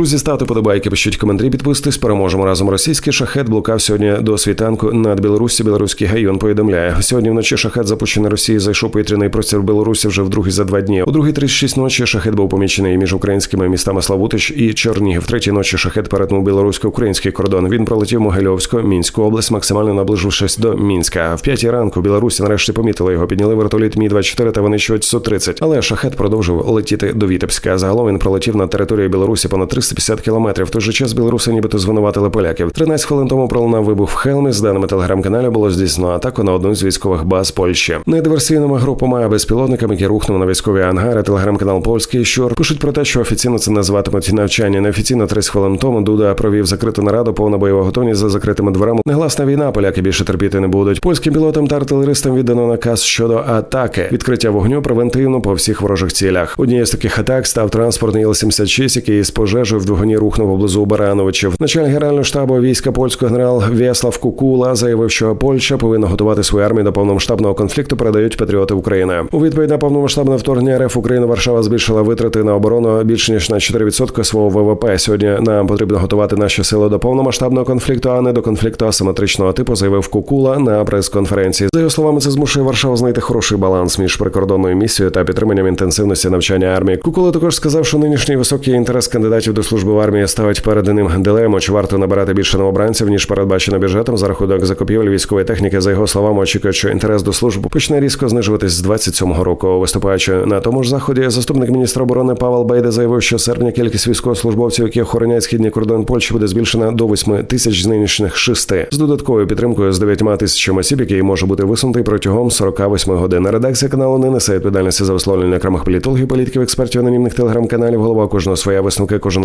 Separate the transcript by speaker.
Speaker 1: Друзі, ставте подобайки, пишіть коментарі, підписуйтесь. Переможемо разом. Російський шахет блукав сьогодні до світанку над Білоруссю. Білоруський гайон повідомляє. Сьогодні вночі шахет запущений Росії зайшов повітряний простір Білорусі вже вдруге за два дні. У другій 36 ночі шахет був помічений між українськими містами Славутич і Чернігів. Третій ночі шахет перетнув білорусько-український кордон. Він пролетів Могильовську, Мінську область, максимально наближившись до Мінська. В п'ятій ранку Білорусі нарешті помітили його. Підняли вертоліт Мі 24 та винищувач су 30 Але шахет продовжив летіти до Вітебська. Загалом він пролетів над територією Білорусі понад 350 кілометрів. В той же час білоруси нібито звинуватили поляків. 13 хвилин тому пролунав вибух в Хелмі. З даними телеграм-каналів було здійснено атаку на одну з військових баз Польщі. Не диверсійними групами, безпілотниками, які рухнув на військові ангари. Телеграм-канал Польський Щур пишуть про те, що офіційно це називатимуть навчання. Неофіційно 30 хвилин тому Дуда провів закриту нараду, повна бойова готовність за закритими дверами. Негласна війна. Поляки більше терпіти не будуть. Польським пілотам та артилеристам віддано наказ щодо атаки, відкриття вогню превентивно по всіх ворожих цілях. Однією з таких атак став транспортний Іл-76, який з пожежею в двигуні рухнув поблизу Барановичів. Начальник генерального штабу війська польського генерал В'яслав Кукула заявив, що Польща повинна готувати свою армію до повномасштабного конфлікту. Передають патріоти України. У відповідь на повномасштабне вторгнення РФ України Варшава збільшила витрати на оборону більш ніж на 4% свого ВВП. Сьогодні нам потрібно готувати наші сили до повномасштабного конфлікту, а не до конфлікту асиметричного типу, заявив Кукула на прес-конференції. За його словами, це змушує Варшаву знайти хороший баланс між прикордонною місією та підтриманням інтенсивності навчання армії. Кукула також сказав, що нинішній високий інтерес кандидатів до служби в армії ставить перед ним дилему, чи варто набирати більше новобранців ніж передбачено бюджетом за рахунок закупівель військової техніки. За його словами, очікують, що інтерес до служби почне різко знижуватись з 27-го року. Виступаючи на тому ж заході, заступник міністра оборони Павел Бейде заявив, що серпня кількість військовослужбовців, які охороняють східний кордон Польщі, буде збільшена до 8 тисяч з нинішніх 6, з додатковою підтримкою з 9 тисячами осіб, який може бути висунутий протягом 48 годин. Редакція каналу не несе відповідальності за висловлення окремих політологів, політиків, експертів, анонімних телеграм-каналів. Голова кожного своя висновки, кожен